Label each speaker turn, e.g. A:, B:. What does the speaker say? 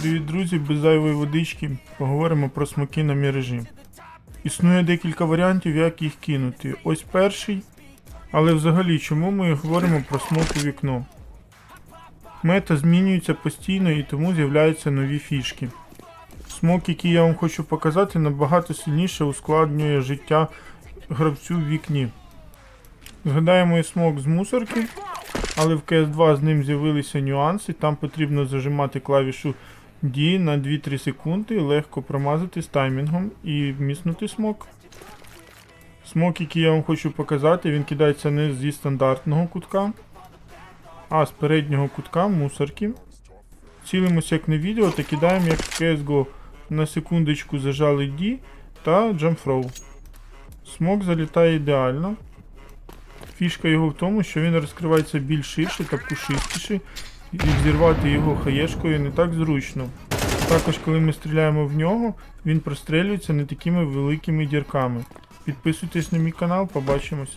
A: Привіт, друзі, без зайвої водички поговоримо про смоки на міражі. Існує декілька варіантів, як їх кинути. Ось перший. Але взагалі, чому ми говоримо про смок у вікно? Мета змінюється постійно і тому з'являються нові фішки. Смок, який я вам хочу показати, набагато сильніше ускладнює життя гравцю в вікні. Згадаємо і смок з мусорки, але в CS2 з ним з'явилися нюанси. Там потрібно зажимати клавішу D на 2-3 секунди, легко промазати з таймінгом і вміснути смок. Смок, який я вам хочу показати, він кидається не зі стандартного кутка, а з переднього кутка мусорки. Цілимося як на відео та кидаємо як в CSGO. На секундочку зажали D та джамфроу. Смок залітає ідеально. Фішка його в тому, що він розкривається більш ширше та пушистіше, і взірвати його хаєшкою не так зручно. Також, коли ми стріляємо в нього, він прострелюється не такими великими дірками. Підписуйтесь на мій канал, побачимось.